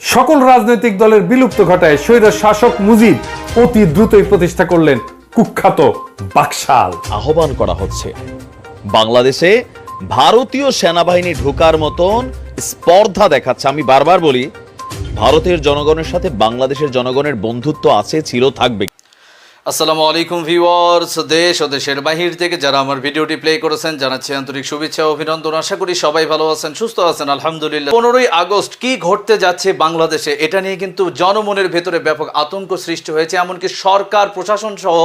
সকল রাজনৈতিক দলের বিলুপ্ত ঘটায় স্বৈর শাসক মুজিব অতি দ্রুতই প্রতিষ্ঠা করলেন কুখ্যাত বাকশাল। আহ্বান করা হচ্ছে। বাংলাদেশে ভারতীয় সেনাবাহিনী ঢোকার মতন স্পর্ধা দেখাচ্ছে। আমি বারবার বলি, ভারতের জনগণের সাথে বাংলাদেশের জনগণের বন্ধুত্ব আছে, চির থাকবে। আসসালামু আলাইকুম ভিউয়ার্স, দেশ ও দেশের বাহির থেকে যারা আমার ভিডিওটি প্লে করেছেন জানাচ্ছি আন্তরিক শুভেচ্ছা অভিনন্দন। আশা করি সবাই ভালো আছেন, সুস্থ আছেন, আলহামদুলিল্লাহ। পনেরোই আগস্ট কি ঘটতে যাচ্ছে বাংলাদেশে, এটা নিয়ে কিন্তু জনমনের ভেতরে ব্যাপক আতঙ্ক সৃষ্টি হয়েছে, এমনকি সরকার, প্রশাসন সহ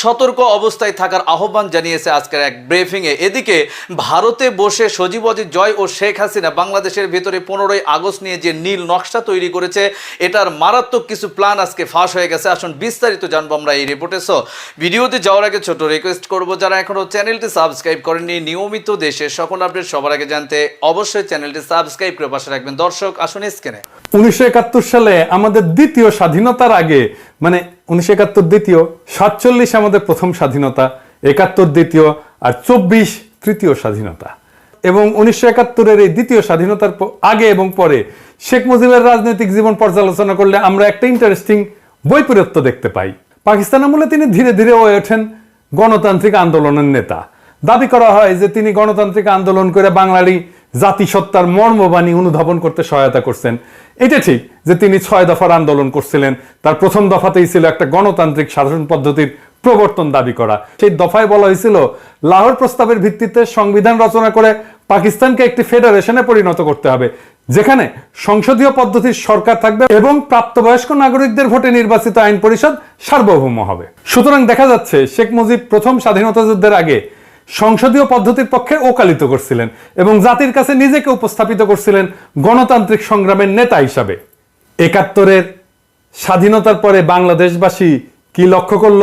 সতর্ক অবস্থায় থাকার আহ্বান জানিয়েছে আজকের এক ব্রিফিংয়ে। এদিকে ভারতে বসে সজীব অজিত জয় ও শেখ হাসিনা বাংলাদেশের ভেতরে পনেরোই আগস্ট নিয়ে যে নীল নকশা তৈরি করেছে, এটার মারাত্মক কিছু প্ল্যান আজকে ফাঁস হয়ে গেছে। আসুন বিস্তারিত জানব আমরা এই রিপোর্টে। সো ভিডিওতে যাওয়ার আগে ছোট রিকোয়েস্ট করব, যারা এখনও চ্যানেলটি সাবস্ক্রাইব করেননি, নিয়মিত দেশের সকল আপডেট সবার আগে জানতে অবশ্যই চ্যানেলটি সাবস্ক্রাইব করে পাশে রাখবেন। দর্শক, আসুন স্ক্রিনে। উনিশশো একাত্তর সালে আমাদের দ্বিতীয় স্বাধীনতার আগে মানে উনিশশো একাত্তর দ্বিতীয়, সাতচল্লিশ আমাদের প্রথম স্বাধীনতা, একাত্তর দ্বিতীয় আর চব্বিশ তৃতীয় স্বাধীনতা। এবং উনিশশো একাত্তরের এই দ্বিতীয় স্বাধীনতার আগে এবং পরে, শেখ মুজিবের রাজনৈতিক জীবন পর্যালোচনা করলে আমরা একটা ইন্টারেস্টিং বৈপরীত্য দেখতে পাই। পাকিস্তান আমলে তিনি ধীরে ধীরে হয়ে ওঠেন গণতান্ত্রিক আন্দোলনের নেতা। দাবি করা হয় যে তিনি গণতান্ত্রিক আন্দোলন করে বাঙালি জাতিসত্তার মর্মবাণী অনুধাবন করতে সহায়তা করছেন। এটা ঠিক যে তিনি ছয় দফার আন্দোলন করছিলেন। তার প্রথম দফাতেই ছিল একটা গণতান্ত্রিক শাসন পদ্ধতির প্রবর্তন দাবি করা। সেই দফায় বলা হয়েছিল, লাহোর প্রস্তাবের ভিত্তিতে সংবিধান রচনা করে পাকিস্তানকে একটি ফেডারেশনে পরিণত করতে হবে, যেখানে সংসদীয় পদ্ধতির সরকার থাকবে এবং প্রাপ্তবয়স্ক নাগরিকদের ভোটে নির্বাচিত আইন পরিষদ সার্বভৌম হবে। সুতরাং দেখা যাচ্ছে, শেখ মুজিব প্রথম স্বাধীনতা যুদ্ধের আগে সংসদীয় পদ্ধতির পক্ষে ওকালিত করছিলেন এবং জাতির কাছে নিজেকে উপস্থাপিত করছিলেন গণতান্ত্রিক সংগ্রামের নেতা হিসাবে। একাত্তরের স্বাধীনতার পরে বাংলাদেশবাসী কি লক্ষ্য করল?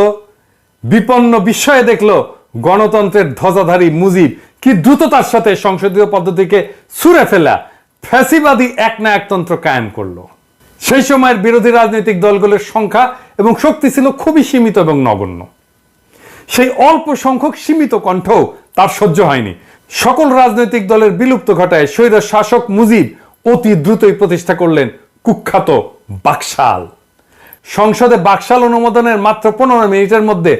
বিপন্ন বিস্ময়ে দেখল গণতন্ত্রের ধ্বজাধারী মুজিব কি দ্রুততার সাথে সংসদীয় পদ্ধতিকে ছুঁড়ে ফেলা ফ্যাসিবাদী এক না একতন্ত্র কায়েম করল? সেই সময়ের বিরোধী রাজনৈতিক দলগুলোর সংখ্যা এবং শক্তি ছিল খুবই সীমিত এবং নগণ্য। সেই অল্প সংখ্যক সীমিত কণ্ঠ তার সহ্য হয়নি। সকল রাজনৈতিক দলের বিলুপ্ত ঘটায় স্বৈর শাসক মুজিব অতি দ্রুতই প্রতিষ্ঠা করলেন কুখ্যাত বাকশাল। সংসদে বাকশাল অনুমোদনের মাত্র পনেরো মিনিটের মধ্যে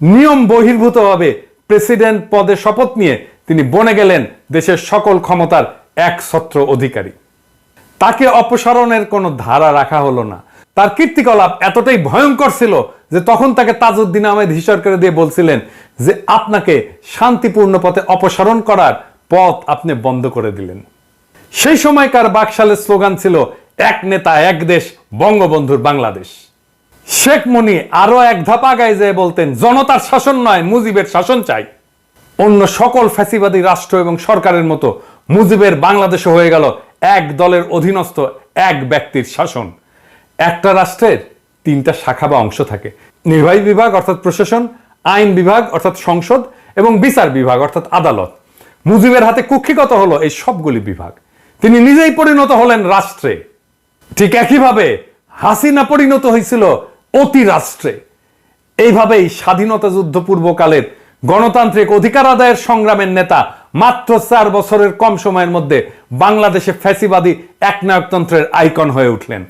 নিয়ম বহির্ভূতভাবে প্রেসিডেন্ট পদে শপথ নিয়ে তিনি বনে গেলেন দেশের সকল ক্ষমতার এক একছত্র অধিকারী। তাকে অপসারণের কোনো ধারা রাখা হলো না। তার কীর্তিকলাপ এতটাই ভয়ঙ্কর ছিল যে তখন তাকে তাজউদ্দিন আহমেদ হিসর করে দিয়ে বলছিলেন যে, আপনাকে শান্তিপূর্ণ পথে অপসারণ করার পথ আপনি বন্ধ করে দিলেন। সেই সময়কার বাকশালের স্লোগান ছিল, এক নেতা, এক দেশ, বঙ্গবন্ধুর বাংলাদেশ। শেখ মনি আরও এক ধাপ আগায় যেয়ে বলতেন, জনতার শাসন নয়, মুজিবের শাসন চাই। অন্য সকল ফ্যাসিবাদী রাষ্ট্র এবং সরকারের মতো মুজিবের বাংলাদেশ হয়ে গেল এক দলের অধীনস্থ, এক ব্যক্তির শাসন। একটা রাষ্ট্রের তিনটা শাখা বা অংশ থাকে। নির্বাহী বিভাগ অর্থাৎ প্রশাসন, আইন বিভাগ অর্থাৎ সংসদ এবং বিচার বিভাগ অর্থাৎ আদালত। মুজিবের হাতে কুক্ষিগত হলো এই সবগুলি বিভাগ। তিনি নিজেই পরিণত হলেন রাষ্ট্রে। ঠিক একইভাবে হাসিনা পরিণত হয়েছিল অতি রাষ্ট্রে এইভাবেই স্বাধীনতা যুদ্ধ পূর্বকালের গণতান্ত্রিক অধিকার আদায়ের সংগ্রামের নেতা মাত্র চার বছরের কম সময়ের মধ্যে বাংলাদেশে ফ্যাসিবাদী একনায়কতন্ত্রের আইকন হয়ে উঠলেন।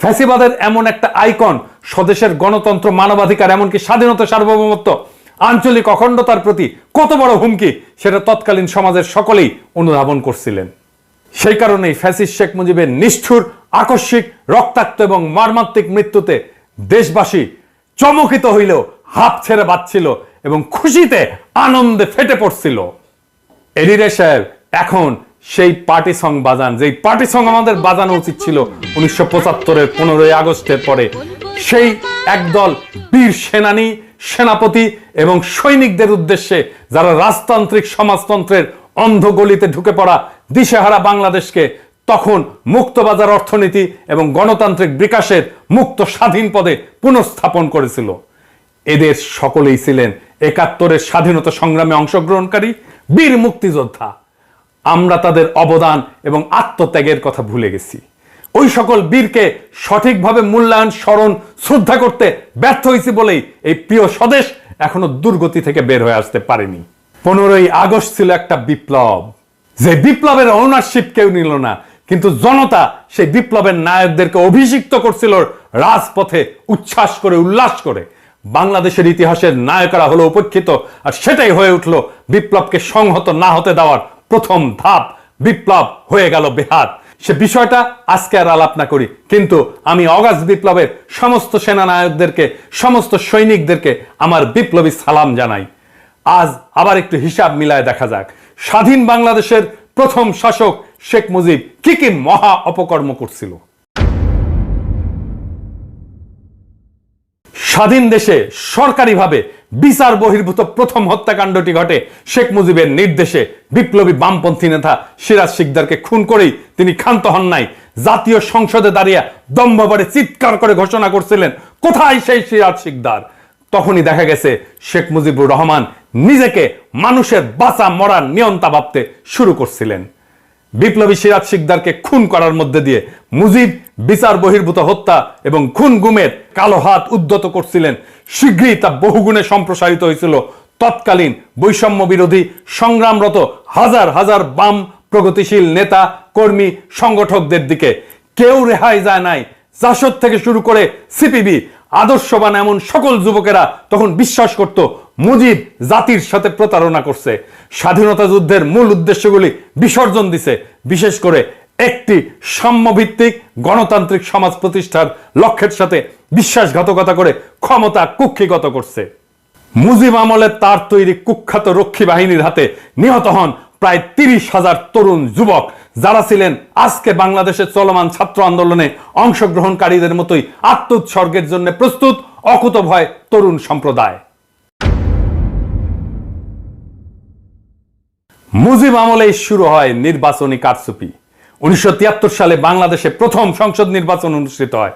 ফ্যাসিবাদের এমন একটা আইকন স্বদেশের গণতন্ত্র, মানবাধিকার, এমনকি স্বাধীনতা, সার্বভৌমত্ব, আঞ্চলিক অখণ্ডতার প্রতি কত বড় হুমকি সেটা তৎকালীন সমাজের সকলেই অনুধাবন করছিলেন। সেই কারণেই ফ্যাসিস্ট শেখ মুজিবের নিষ্ঠুর, আকস্মিক, রক্তাক্ত এবং মর্মান্তিক মৃত্যুতে দেশবাসী চমকিত হইলেও হাত ছেড়ে বাঁচছিল এবং খুশিতে আনন্দে ফেটে পড়ছিল। এডিরে সাহেব, এখন সেই পার্টি সং বাজান, যেই পার্টি সং আমাদের বাজানো উচিত ছিল উনিশশো পঁচাত্তরের পনেরোই আগস্টের পরে, সেই একদল বীর সেনানী, সেনাপতি এবং সৈনিকদের উদ্দেশ্যে যারা রাজতান্ত্রিক সমাজতন্ত্রের অন্ধগলিতে ঢুকে পড়া দিশেহারা বাংলাদেশকে তখন মুক্তবাজার অর্থনীতি এবং গণতান্ত্রিক বিকাশের মুক্ত স্বাধীন পদে পুনঃস্থাপন করেছিল। এদের সকলেই ছিলেন একাত্তরের স্বাধীনতা সংগ্রামে অংশগ্রহণকারী বীর মুক্তিযোদ্ধা। আমরা তাদের অবদান এবং আত্মত্যাগের কথা ভুলে গেছি। ওই সকল বীরকে সঠিকভাবে মূল্যায়ন, স্মরণ, শ্রদ্ধা করতে ব্যর্থ হয়েছি বলেই এই প্রিয় স্বদেশ এখনও দুর্গতি থেকে বের হয়ে আসতে পারেনি। পনেরোই আগস্ট ছিল একটা বিপ্লব। যে বিপ্লবের ওনারশিপ কেউ নিল না কিন্তু জনতা সেই বিপ্লবের নায়কদেরকে অভিষিক্ত করছিল রাজপথে, উচ্ছ্বাস করে, উল্লাস করে। বাংলাদেশের ইতিহাসের নায়করা হলো উপেক্ষিত আর সেটাই হয়ে উঠল বিপ্লবকে সংহত না হতে দেওয়ার প্রথম ধাপ। বিপ্লব হয়ে গেল বেহাত। সে বিষয়টা আজকে আর আলাপ না করি, কিন্তু আমি অগাস্ট বিপ্লবের সমস্ত সেনানায়কদেরকে, সমস্ত সৈনিকদেরকে আমার বিপ্লবী সালাম জানাই। আজ আবার একটু হিসাব মিলায় দেখা যাক। স্বাধীন বাংলাদেশের প্রথম শাসক শেখ মুজিব কি কি মহা অপকর্ম করছিল? স্বাধীন দেশে সরকারিভাবে বিচার বহির্ভূত প্রথম হত্যাকাণ্ডটি ঘটে শেখ মুজিবের নির্দেশে বিপ্লবী বামপন্থী নেতা সিরাজ শিকদারকে খুন করেই তিনি ক্ষান্ত হন নাই। জাতীয় সংসদে দাঁড়িয়ে দম্ভবারে চিৎকার করে ঘোষণা করছিলেন, কোথায় সেই সিরাজ শিকদার? তখনই দেখা গেছে শেখ মুজিবুর রহমান নিজেকে মানুষের বাঁচা মরার নিয়ন্তা ভাবতে শুরু করছিলেন। বিপ্লবী সিরাজ শিকদারকে খুন করার মধ্যে দিয়ে মুজিব বিচার বহির্ভূত হত্যা এবং খুন গুমের কালো হাত উদ্যত করছিলেন। শীঘ্রই তা বহুগুণে সম্প্রসারিত হয়েছিল। তৎকালীন বৈষম্য বিরোধী সংগ্রামরত হাজার হাজার বাম প্রগতিশীল নেতা, কর্মী, সংগঠকদের দিকে কেউ রেহাই যায় নাই। জাসদ থেকে শুরু করে সিপিবি আদর্শবান এমন সকল যুবকেরা তখন বিশ্বাস করত, মুজিব জাতির সাথে প্রতারণা করছে। স্বাধীনতা যুদ্ধের মূল উদ্দেশ্যগুলি বিসর্জন দিছে। বিশেষ করে একটি সাম্যভিত্তিক গণতান্ত্রিক সমাজ প্রতিষ্ঠার লক্ষ্যের সাথে বিশ্বাসঘাতকতা করে ক্ষমতা কুক্ষিগত করছে। মুজিব আমলে তার তৈরি কুখ্যাত রক্ষী বাহিনীর হাতে নিহত হন প্রায় তিরিশ হাজার তরুণ যুবক যারা ছিলেন আজকে বাংলাদেশের চলমান ছাত্র আন্দোলনে অংশগ্রহণকারীদের মতোই আত্মোৎসর্গের জন্য প্রস্তুত অকুতভয় তরুণ সম্প্রদায়। মুজিব আমলেই শুরু হয় নির্বাচনী কারচুপি। উনিশশো সালে বাংলাদেশে প্রথম সংসদ নির্বাচন অনুষ্ঠিত হয়।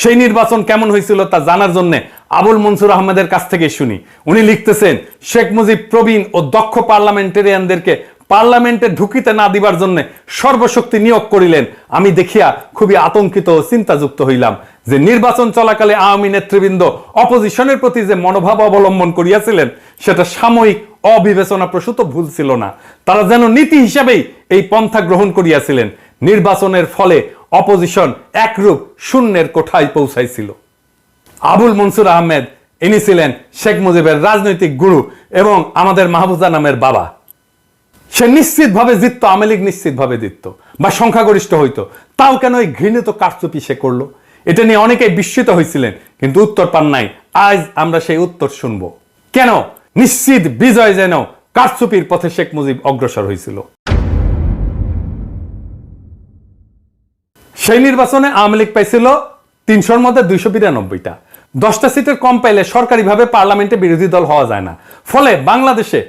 সেই নির্বাচন কেমন হয়েছিল তা জানার জন্য আবুল মনসুর আহমেদের কাছ থেকে শুনি। উনি লিখতেছেন, শেখ মুজিব প্রবীণ ও দক্ষ পার্লামেন্টেরিয়ানদেরকে পার্লামেন্টে ঢুকিতে না দিবার জন্য সর্বশক্তি নিয়োগ করিলেন। আমি দেখিয়া খুবই আতঙ্কিত ও চিন্তাযুক্ত হইলাম যে নির্বাচন চলাকালে আওয়ামী নেতৃবৃন্দ অপোজিশনের প্রতি যে মনোভাব অবলম্বন করিয়াছিলেন, সেটা সাময়িক অবিবেচনা প্রসূত ভুল ছিল না। তারা যেন নীতি হিসাবেই এই পন্থা গ্রহণ করিয়াছিলেন। নির্বাচনের ফলে অপোজিশন একরূপ শূন্যের কোঠায় পৌঁছাইছিল। আবুল মনসুর আহমেদ, ইনি ছিলেন শেখ মুজিবের রাজনৈতিক গুরু এবং আমাদের মাহবুজা নামের বাবা। সে নিশ্চিতভাবে জিতত, আওয়ামী লীগ নিশ্চিতভাবে জিতত বা সংখ্যাগরিষ্ঠ হইতো। তাও কেন এই ঘৃণিত কারচুপি সে করল? এটা নিয়ে অনেকেই বিস্মিত হয়েছিলেন কিন্তু উত্তর পান নাই। আজ আমরা সেই উত্তর শুনব। কেন? নিশ্চিত বিজয় যেন কারচুপির পথে শেখ মুজিব অগ্রসর হয়েছিল সেই নির্বাচনে আওয়ামী লীগ পাইছিল তিনশোর মধ্যে দুইশো বিরানব্বইটা। দশটা সিটের কম পাইলে সরকারিভাবে পার্লামেন্টে বিরোধী দল হওয়া যায় না। ফলে বাংলাদেশে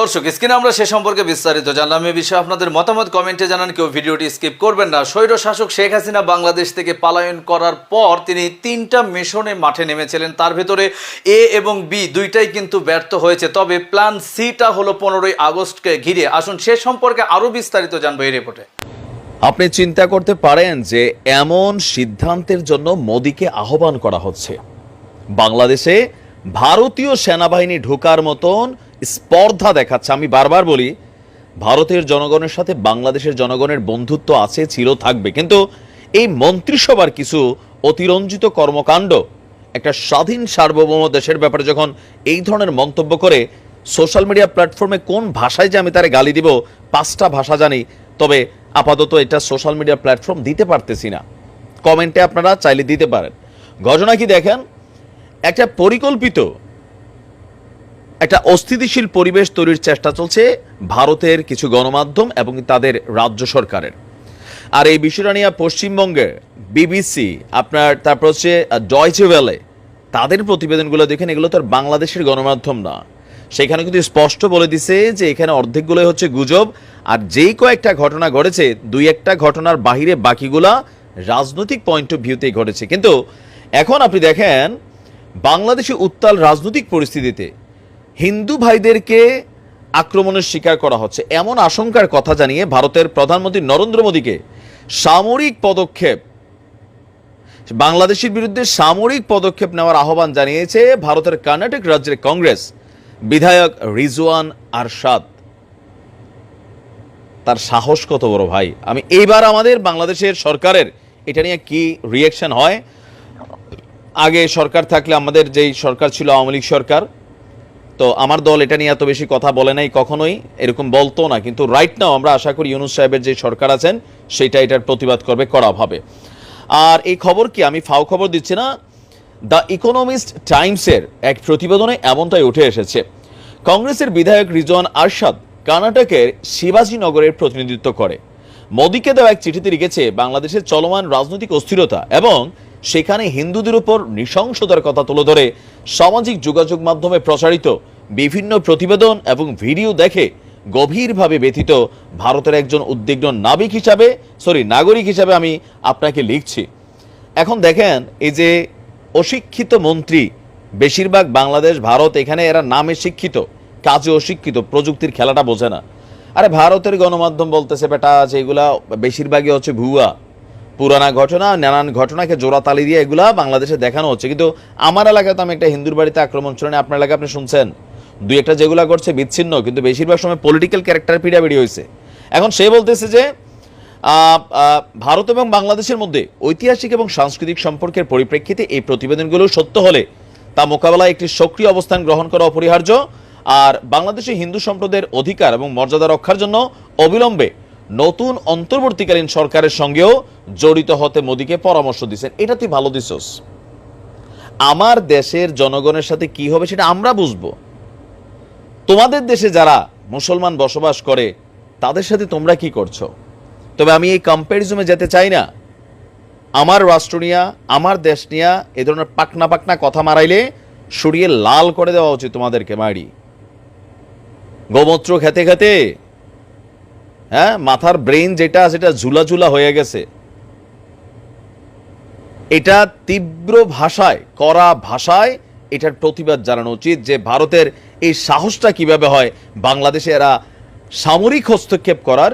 দর্শক, স্ক্রিনে আমরা সে সম্পর্কে বিস্তারিত জানলাম। এ বিষয়ে আপনাদের মতামত কমেন্টে জানান, কেউ ভিডিওটি স্কিপ করবেন না। স্বৈর শাসক শেখ হাসিনা বাংলাদেশ থেকে পলায়ন করার পর তিনি তিনটা মিশনে মাঠে নেমেছিলেন। তার ভেতরে এ এবং বি দুইটাই কিন্তু ব্যর্থ হয়েছে। তবে প্ল্যান সিটা হলো পনেরোই আগস্টকে ঘিরে। আসুন, সে সম্পর্কে আরও বিস্তারিত জানব এই রিপোর্টে। আপনি চিন্তা করতে পারেন যে এমন সিদ্ধান্তের জন্য মোদিকে আহ্বান করা হচ্ছে। বাংলাদেশে ভারতীয় সেনাবাহিনী ঢোকার মতন স্পর্ধা দেখাচ্ছে। আমি বারবার বলি, ভারতের জনগণের সাথে বাংলাদেশের জনগণের বন্ধুত্ব আছে, ছিল, থাকবে। কিন্তু এই মন্ত্রিসভার কিছু অতিরঞ্জিত কর্মকাণ্ড, একটা স্বাধীন সার্বভৌম দেশের ব্যাপারে যখন এই ধরনের মন্তব্য করে সোশ্যাল মিডিয়া প্ল্যাটফর্মে কোন ভাষায় যে আমি তারে গালি দিব, পাঁচটা ভাষা জানি, তবে আপাতত এটা সোশ্যাল মিডিয়া প্ল্যাটফর্ম দিতে পারতেছি না। কমেন্টে আপনারা চাইলে দিতে পারেন। ঘটনা কি দেখেন? একটা পরিকল্পিত একটা অস্থিতিশীল পরিবেশ তৈরির চেষ্টা চলছে ভারতের কিছু গণমাধ্যম এবং তাদের রাজ্য সরকারের। আর এই বিষয়টা নিয়ে পশ্চিমবঙ্গে বিবিসি, আপনার তারপর হচ্ছে ডয়চে ভ্যালে তাদের প্রতিবেদনগুলো দেখেন, এগুলো তো বাংলাদেশের গণমাধ্যম না। সেখানে কিন্তু স্পষ্ট বলে দিছে যে এখানে অর্ধেকগুলোই হচ্ছে গুজব, আর যেই কয়েকটা ঘটনা ঘটেছে, দুই একটা ঘটনার বাহিরে বাকিগুলা রাজনৈতিক পয়েন্ট অফ ভিউতেই ঘটেছে। কিন্তু এখন আপনি দেখেন, বাংলাদেশে উত্তাল রাজনৈতিক পরিস্থিতিতে হিন্দু ভাইদেরকে আক্রমণের শিকার করা হচ্ছে। এমন আশঙ্কার কথা জানিয়ে ভারতের প্রধানমন্ত্রী নরেন্দ্র মোদীকে সামরিক পদক্ষেপ, বাংলাদেশের বিরুদ্ধে সামরিক পদক্ষেপ নেওয়ার আহ্বান জানিয়েছে ভারতের কর্ণাটক রাজ্যের কংগ্রেস বিধায়ক রিজওয়ান আরশাদ। তার সাহস কত বড় ভাই? আমি এইবার আমাদের বাংলাদেশের সরকারের এটা নিয়ে কি রিয়াকশন হয়? আগে সরকার থাকলে আমাদের যেই সরকার ছিল, আওয়ামী লীগ সরকার তো আমার দল এটা নিয়ে এত বেশি কথা বলে নাই, কখনোই এরকম বলতো না। কিন্তু রাইট নাও আমরা আশা করি ইউনুস সাহেবের যে সরকার আছেন, সেটা এটার প্রতিবাদ করবে কড়াভাবে আর এই খবর কি, আমি ফাও খবর দিচ্ছি না, দ্য ইকোনমিস্ট টাইমসের এক প্রতিবেদনে এমনটাই উঠে এসেছে। কংগ্রেসের বিধায়ক রিজওয়ান আরশাদ কর্ণাটকের শিবাজীনগরের প্রতিনিধিত্ব করে। মোদীকে দেওয়া এক চিঠিতে লিখেছে, বাংলাদেশের চলমান রাজনৈতিক অস্থিরতা এবং সেখানে হিন্দুদের উপর নৃশংসতার কথা তুলে ধরে সামাজিক যোগাযোগ মাধ্যমে প্রচারিত বিভিন্ন প্রতিবেদন এবং ভিডিও দেখে গভীরভাবে ব্যথিত ভারতের একজন উদ্বিগ্ন নাবিক হিসাবে সরি নাগরিক হিসাবে আমি আপনাকে লিখছি। এখন দেখেন, এই যে অশিক্ষিত মন্ত্রী, বেশিরভাগ বাংলাদেশ, ভারত এখানে এরা নামে শিক্ষিত, কাজে অশিক্ষিত, প্রযুক্তির খেলাটা বোঝে না। আরে ভারতের গণমাধ্যম বলতেছে, বেটা যে এগুলা বেশিরভাগই হচ্ছে ভুয়া। পুরানা ঘটনা, নানান ঘটনাকে জোড়া তালি দিয়ে এগুলা বাংলাদেশে দেখানো হচ্ছে। কিন্তু আমার এলাকায় তো আমি একটা হিন্দুর বাড়িতে আক্রমণ শুনে আপনার এলাকায় আপনি শুনছেন। দুই একটা যেগুলা করছে বিচ্ছিন্ন, কিন্তু বেশিরভাগ সময় পলিটিক্যাল ক্যারেক্টার পিড়াপিড়ি হয়েছে। এখন সে বলতেছে যে ভারত এবং বাংলাদেশের মধ্যে ঐতিহাসিক এবং সাংস্কৃতিক সম্পর্কের পরিপ্রেক্ষিতে এই প্রতিবেদনগুলো সত্য হলে তা মোকাবেলায় একটি সক্রিয় অবস্থান গ্রহণ করা অপরিহার্য। আর বাংলাদেশে হিন্দু সম্প্রদায়ের অধিকার এবং মর্যাদা রক্ষার জন্য অবিলম্বে নতুন অন্তর্বর্তীকালীন সরকারের সঙ্গেও জড়িত হতে মোদীকে পরামর্শ দিচ্ছেন এটা তুই ভালো দিছস। আমার দেশের জনগণের সাথে কি হবে সেটা আমরা বুঝব। তোমাদের দেশে যারা মুসলমান বসবাস করে, তাদের সাথে তোমরা কি করছ? তবে আমি এই কম্প্যারিজমে যেতে চাই না। আমার রাষ্ট্র নিয়া, আমার দেশ নিয়া এ ধরনের পাকনা পাকনা কথা মারাইলে সরিয়ে লাল করে দেওয়া উচিত তোমাদেরকে, মারি। গোমূত্র খেতে খেতে হ্যাঁ মাথার ব্রেন যেটা, সেটা ঝুলা ঝুলা হয়ে গেছে। এটা তীব্র ভাষায় করা ভাষায় এটার প্রতিবাদ জানানো উচিত যে ভারতের এই সাহসটা কীভাবে হয়। বাংলাদেশে এরা সামরিক হস্তক্ষেপ করার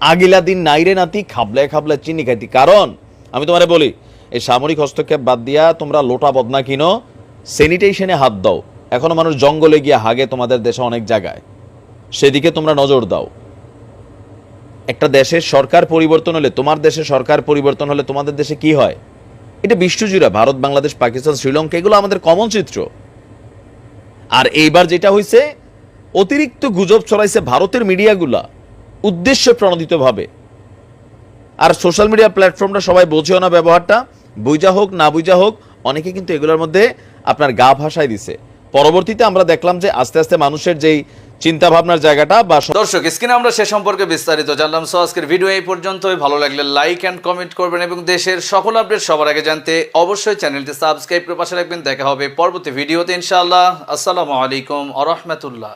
আগিলা দিন নাইরে নাতি খাবলায় খাবলায় চিনি খাইতি। কারণ, আমি তোমারে বলি, এই সামরিক হস্তক্ষেপ বাদ দিয়া তোমরা লোটা বদনা কিনো স্যানিটেশনে হাত দাও। এখনও মানুষ জঙ্গলে গিয়ে হাগে তোমাদের দেশে অনেক জায়গায়। সেদিকে তোমরা নজর দাও। একটা দেশের সরকার পরিবর্তন হলে, তোমার দেশের সরকার পরিবর্তন হলে তোমাদের দেশে কি হয়? এটা বিশ্বজুড়ে, ভারত, বাংলাদেশ, পাকিস্তান, শ্রীলঙ্কা, এগুলো আমাদের কমন চিত্র। আর এইবার যেটা হয়েছে অতিরিক্ত গুজব ছড়াইছে ভারতের মিডিয়াগুলা, উদ্দেশ্য প্রণোদিতভাবে। আর সোশ্যাল মিডিয়া প্ল্যাটফর্মটা সবাই বোঝেও না ব্যবহারটা বুঝা হোক, না বুঝা হোক, অনেকে কিন্তু এগুলোর মধ্যে আপনার গা ভাসায় দিছে। পরবর্তীতে আমরা দেখলাম যে আস্তে আস্তে মানুষের যেই চিন্তা ভাবনার জায়গাটা বা দর্শক, স্ক্রিনে আমরা সে সম্পর্কে বিস্তারিত জানলাম। সো আজকের ভিডিও এই পর্যন্তই। ভালো লাগলে লাইক অ্যান্ড কমেন্ট করবেন এবং দেশের সকল আপডেট সবার আগে জানতে অবশ্যই চ্যানেলটি সাবস্ক্রাইব করে পাশে রাখবেন। দেখা হবে পরবর্তী ভিডিওতে ইনশাআল্লাহ। আসসালামু আলাইকুম আ রহমতুল্লাহ।